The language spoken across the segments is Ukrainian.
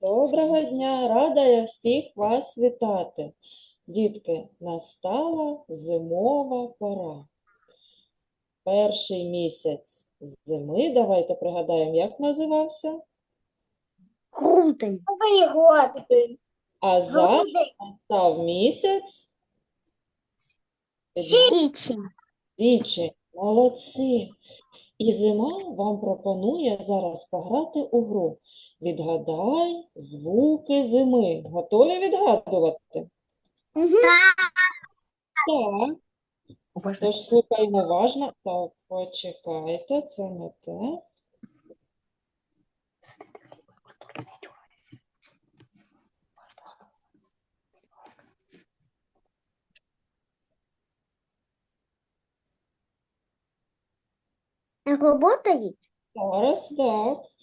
Доброго дня, рада я всіх вас вітати. Дітки, настала зимова пора. Перший місяць зими, давайте пригадаємо, як називався? Грудень. Новий год. А зараз настав місяць Січень. Січень. Молодці. І зима вам пропонує зараз пограти у гру. Відгадай звуки зими. Готові відгадувати? Так. Тож слухаємо уважно. Так, почекайте, це не те. Работает? Зараз так.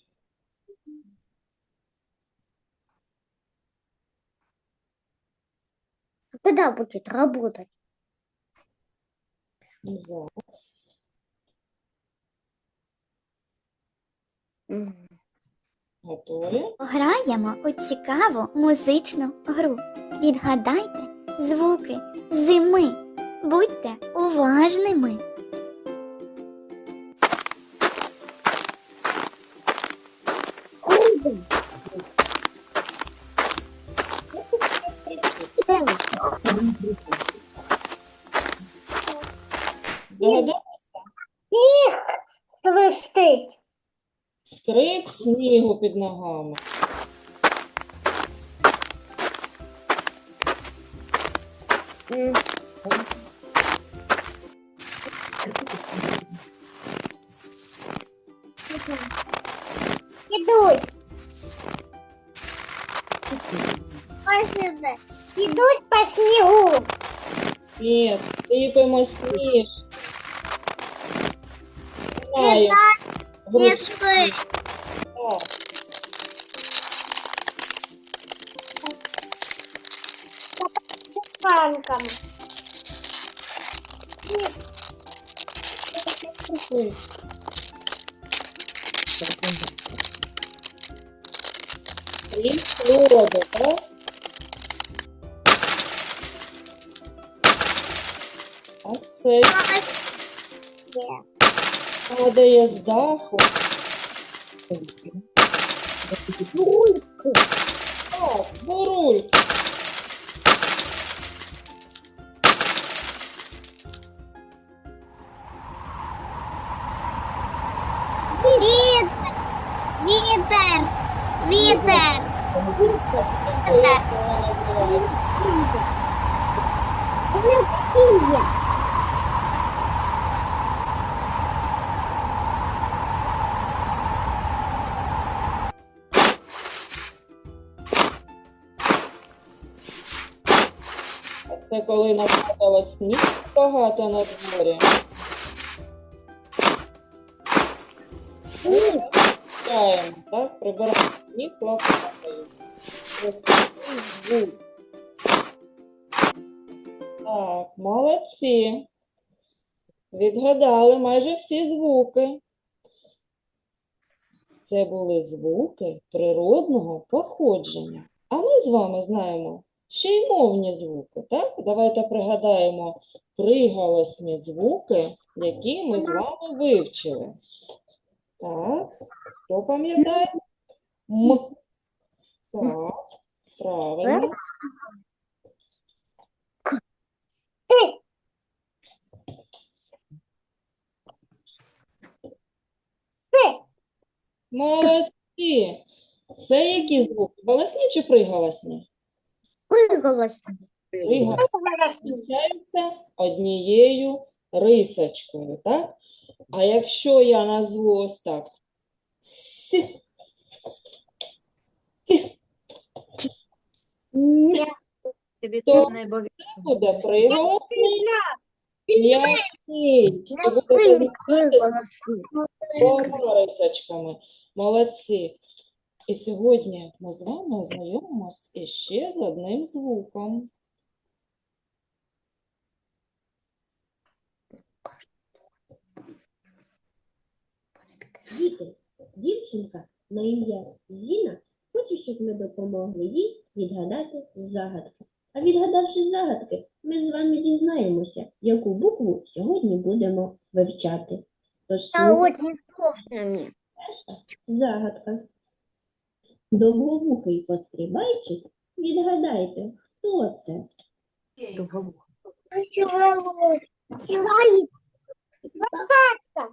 Когда будет работать? Готові? Граємо у цікаву музичну гру. Відгадайте звуки зими. Будьте уважними. Здогадалися? Свистить. Скрип снігу під ногами. Ні, сипемо сніж. Знаємо. Грудь. Сніжки. Так. Фанками. Ой. Тріск воду, так? А це падає з даху. Так, бурульки. Вітер. Вітер. Вітер. А це коли нападало сніг багато на дворі. Прибираємо, так? Прибираємо сніг лопатою. Так, молодці. Відгадали майже всі звуки. Це були звуки природного походження. А ми з вами знаємо ще й мовні звуки, так? Давайте пригадаємо приголосні звуки, які ми з вами вивчили. Так, хто пам'ятає? М. Так, правильно. Молодці. Це які звуки? Голосні чи приголосні? Приголосні. Приголосні однією рисочкою, так? А якщо я назву ось так? С, Тобі То- це буде приголосний, м'який, і буде двома рисочками. Молодці. І сьогодні ми з вами ознайомимось іще з одним звуком. Діти, дівчинка на ім'я Зіна Хочу, щоб ми допомогли їй відгадати загадку. А відгадавши загадки, ми з вами дізнаємося, яку букву сьогодні будемо вивчати. Тож слухайте очень сложно мне. загадка. Довговухий пострибайчик, відгадайте, хто це?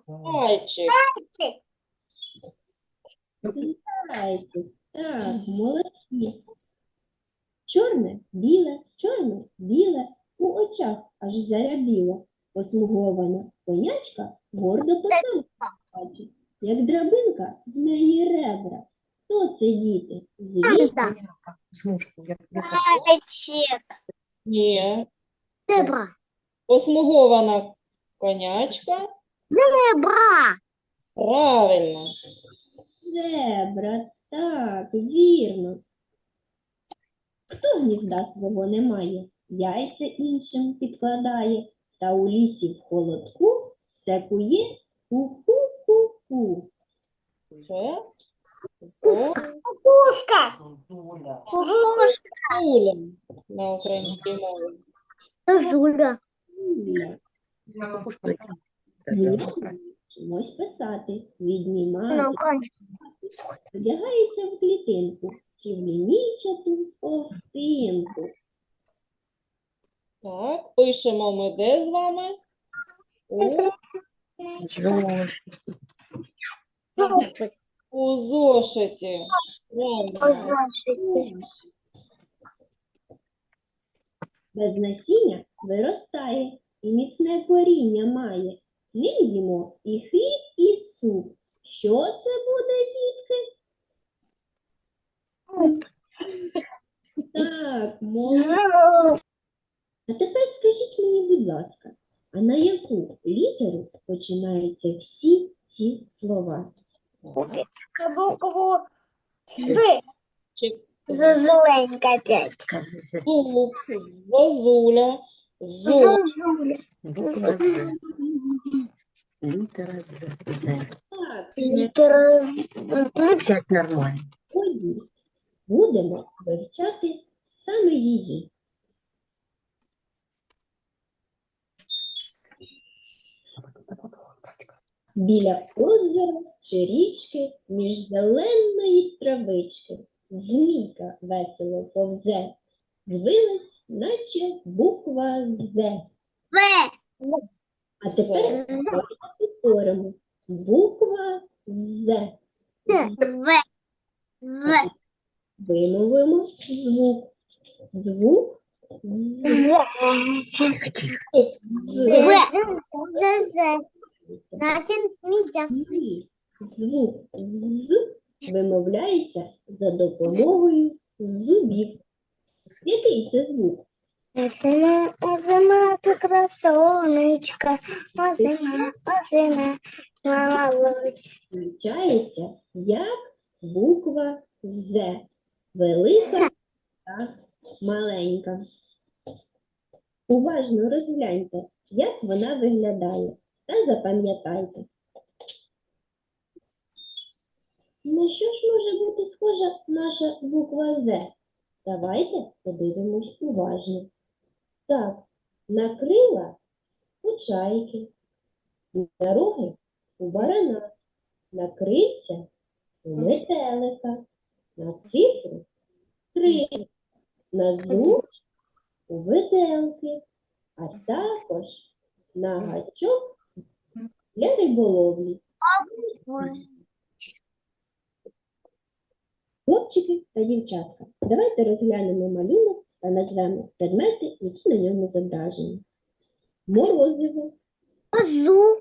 Зайчик. Так, молодці. Чорне, біле, чорне, біле, у очах аж зарябіло. Посмугована конячка гордо по бачить, як драбинка в неї це діти? Звісно, Смужку, як Зайчик. Ні. Зебра. Посмугована конячка. Зебра. Правильно. зебра, так, вірно. Хто гнізда свого не має, яйця іншим підкладає, та у лісі в холодку все кує ку-ку-ку-ку. Це Кукушка. Кукушка. Зозуля на українській мові. Зозуля. Чомусь писати, На віднімати, украинском. в клітинку чи в лінійчату ковтинку. Так, пишемо ми де з вами? У, Зубы. У зошиті. Правильно. Без насіння виростає і міцне коріння має. Ним їмо і хліб, і суп. Що це буде, дітки? Так, молодці. А тепер скажіть мені, будь ласка, а на яку літеру починаються всі ці слова? Букву З. Зозуленька опять. Зуб, зозуля, зуб. Зозуля. Буква З. Літера З. З. Літера. Як нормально. будемо вивчати саме її. Біля озера чи річки між зеленої травички змійка весело повзе, звилась, наче буква З. В. А тепер повторимо. Буква З. В. В. Вимовимо звук. Звук З. З. В. З. Сміття. Звук з вимовляється за допомогою зубів. Який це звук? Осина, озима, красонечка, озима, озима, молодець. Звучається як буква З. Велика та маленька. Уважно розгляньте, як вона виглядає, та запам'ятайте. На що ж може бути схожа наша буква З? Давайте подивимось уважно. Так, на крила у чайки, на роги у барана, на крильця у метелика, на цифру три, на зуб у виделки, а також на гачок для риболовлі. Хлопчики та дівчатка, давайте розглянемо малюнок та назвемо предмети, які на ньому зображені. Морозиво, Козу.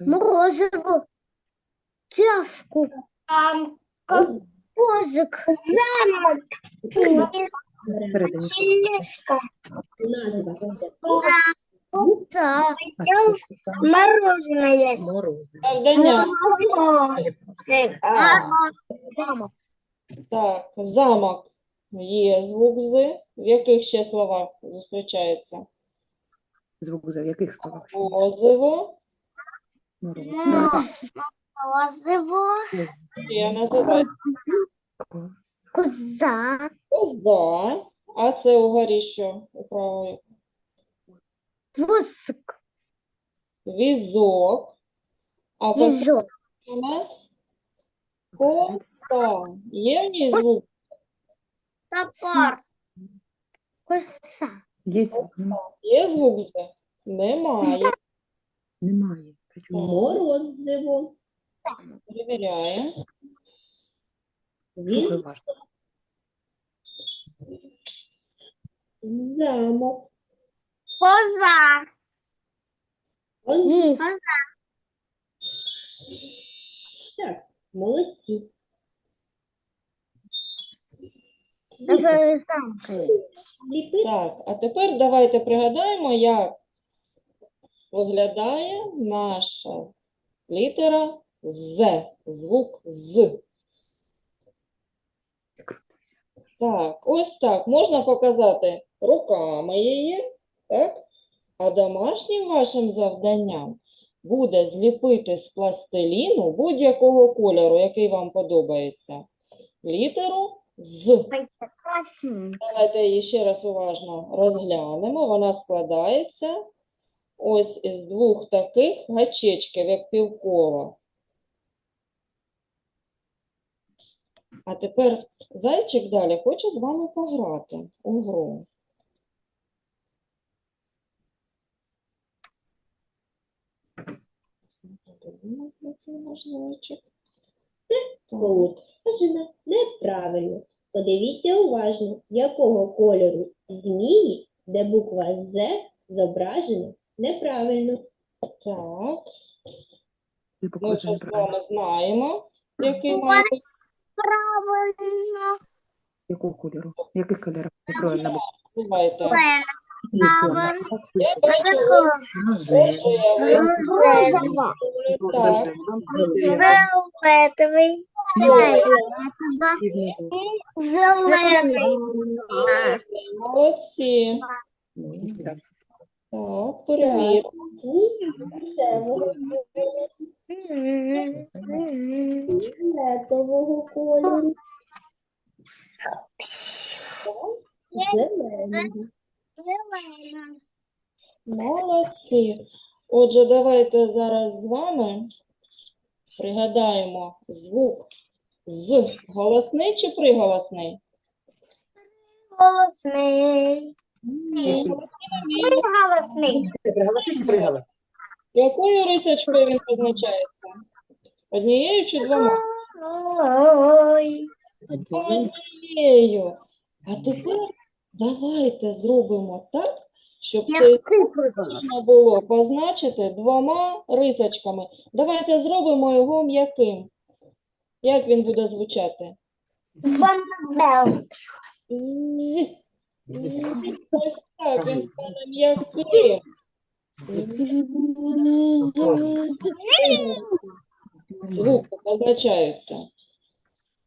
Морозиво. Чашку. Там Козик. замок. Передаємо. Назва Да. Що там? Мороженое. Морозиво. Так, замок є звук з. В яких ще словах зустрічається? Звук за в яких словах? Морозиво. Озево. Ще називається Коза. Коза. А це угорі що? У правої? Возик. Візок. А по Візок. у нас коса. Є в ній звук? Топор. Коса. Є, м, Є звук З? Немає. немає. Причому Морозиво. Перевіряємо. слухай Він уважно. замок. Коза. Он Есть. так, молодці. Так, а тепер давайте пригадаємо, як виглядає наша літера З, звук З. Так, ось так. Можна показати руками її, так? А домашнім вашим завданням буде зліпити з пластиліну будь-якого кольору, який вам подобається, літеру З. Давайте її ще раз уважно розглянемо. Вона складається ось із двох таких гачечків, як півкола. А тепер зайчик далі хоче з вами пограти у гру. Подивимось на цей наш зайчик. Так. положено неправильно. Подивіться уважно, якого кольору змії, де буква З зображена неправильно. Так, ми вже з вами знаємо, який має Правильно. Якого кольору? Яких кольорів? Неправильно. Давайте. Розова. Так, Фиолетовый. І молодці. Так. Перевіримо. Фіолетового кольору. Зеленого. Молодці. Отже, давайте зараз з вами пригадаємо звук з голосний чи приголосний? Ні, голосний ми вміємо. Голосный. Якою рисочкою він позначається? Однією чи двома? Ой. Однією. А тепер давайте зробимо так, щоб цей можна було позначити двома рисочками. Давайте зробимо його м'яким. Як він буде звучати? Бомбел. З. З. Ось так він стане м'яким. Звуки позначаються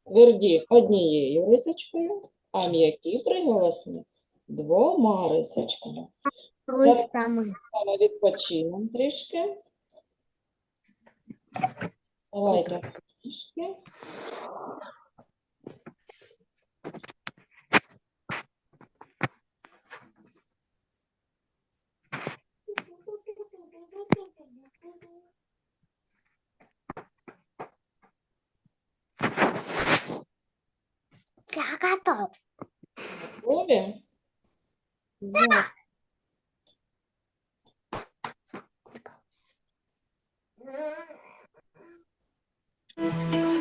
тверді однією рисочкою, а м'які приголосні двома рисочками. Самый. Саме відпочинемо трішки. Давайте трішки. Я готов. Готові? За.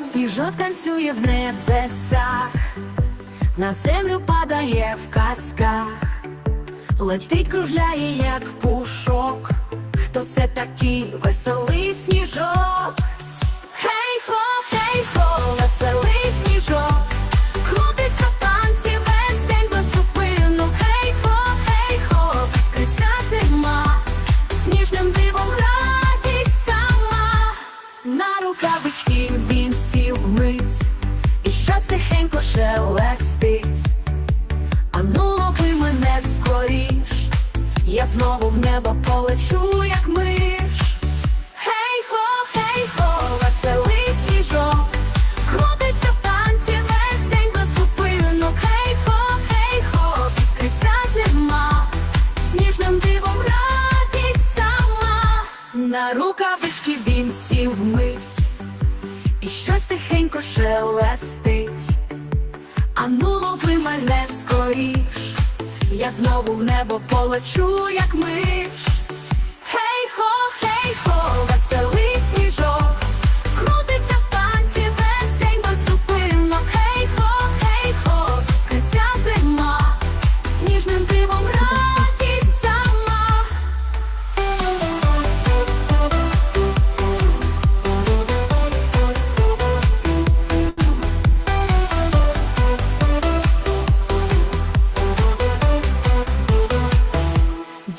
Сніжок танцює в небесах, на землю падає в казках, летить, кружляє, як пушок. кожним дивом радість сама, на рукавички він сів вмить, і щось тихенько шелестить, а ну лови мене скоріш, я знову в небо полечу, як миш.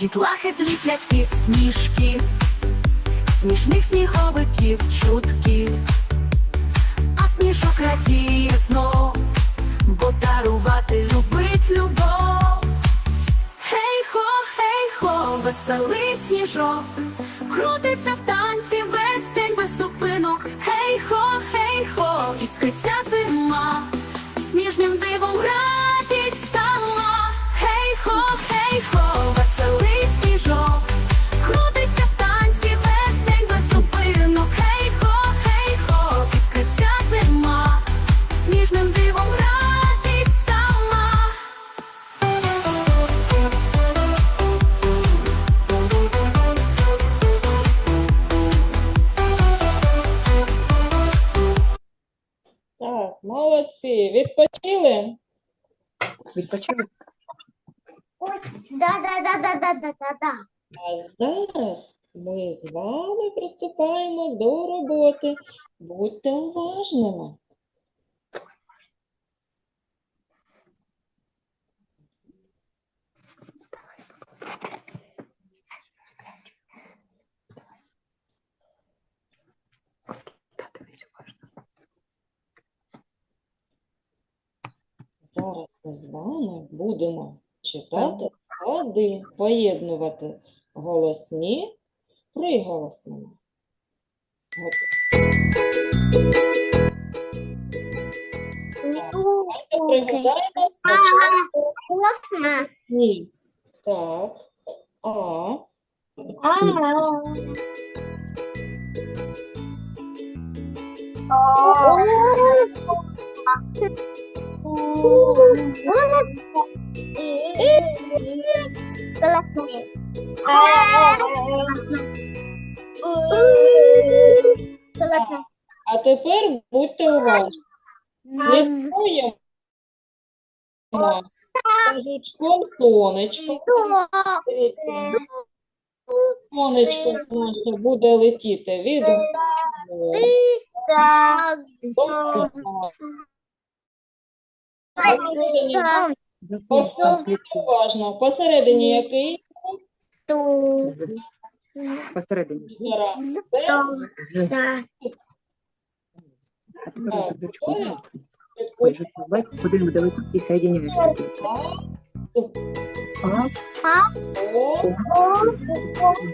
Дітлахи зліплять із сніжків, смішних сніговиків чутків, а сніжок радіє знов, бо дарувати любить любов. Хей хо, хей хо, веселий сніжок, крутиться в танці весь день без зупинок. Хей хо, хей хо, іскриться зима, сніжним дивом радість молодці. Відпочили? Відпочили? Да, да, да, да, да, да, да, да. А зараз ми з вами приступаємо до роботи. Будьте уважними. Зараз ми з вами будемо читати склади, поєднувати голосні з приголосними. Давайте пригадаємо спочатку Классно. Так. А. А тепер будьте уважні. Слідкуємо жучком сонечко. Сонечко наше буде летіти від одного іншого. Послухайте уважно. Посередині який Посередині. гора? Це А тепер Так, ось дочку. готові? Ой, же, давай будемо давити і соєдиняєшся. А, О, ти, навпаки.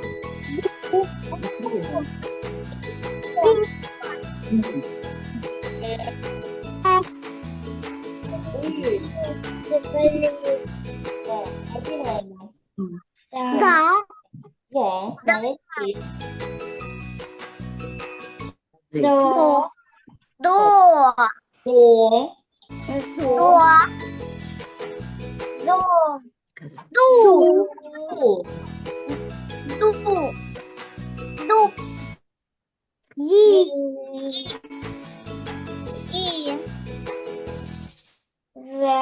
Ду. ду, Ду. Ду. Yi. И. Зе.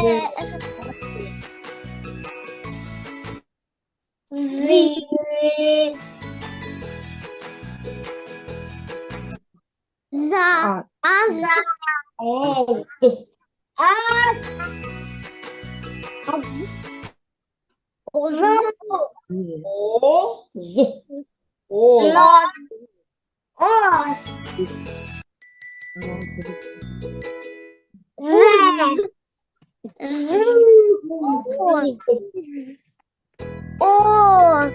Зе. Зи. За. а, за. аз, А. Замок. о, з, о. Ос. З. З. О.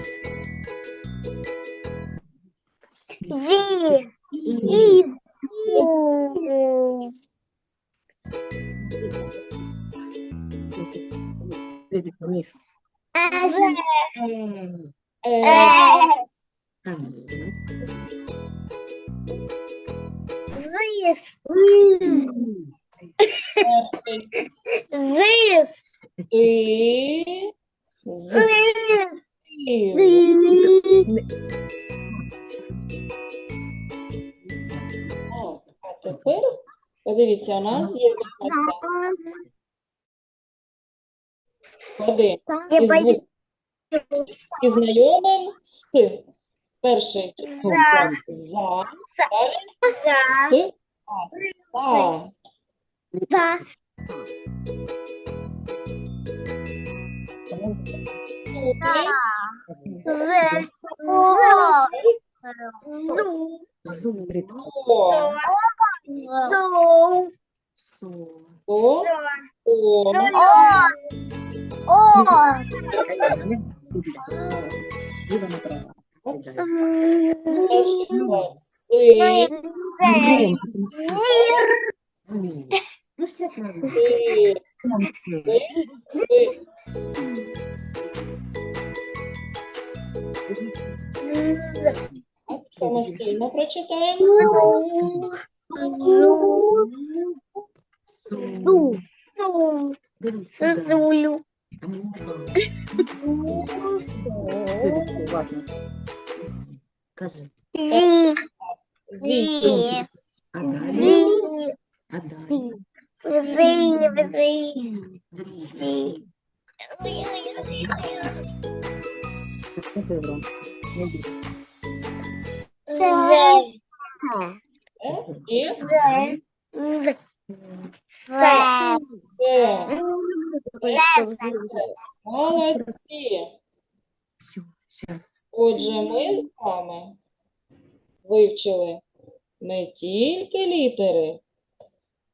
Зі. І. Привіт, Міш. Е, Зис. перший Зис. ти, з, Зис. із. Так, а тепер подивіться, у нас є така Ходи. Я І пойду. і знайомим з. Перший За. за, далі За. с, а ста. За. Супер. З. О. Зу. О, Зу. о, о. О. О. Ліва направо. Перший склад си, Ну, все правильно. си, си. Так, Самостійно прочитаємо. Зу. Зу. Дивись сюди. Зулю. А ну, Дивись, уважно. Кажи. Зі. Зі. Зі. А далі? Зі. А далі? Зі. Зі. Зі. Не добре. Не бійся. Це. Це. Молодці. Отже, ми з вами вивчили не тільки літери,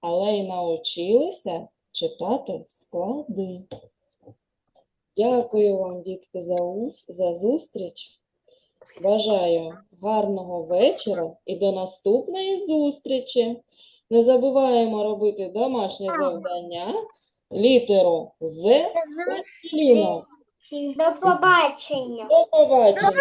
але й навчилися читати склади. Дякую вам, дітки, за, за зустріч. Бажаю гарного вечора і до наступної зустрічі. Не забуваємо робити домашнє завдання, літеру З. До побачення. До побачення.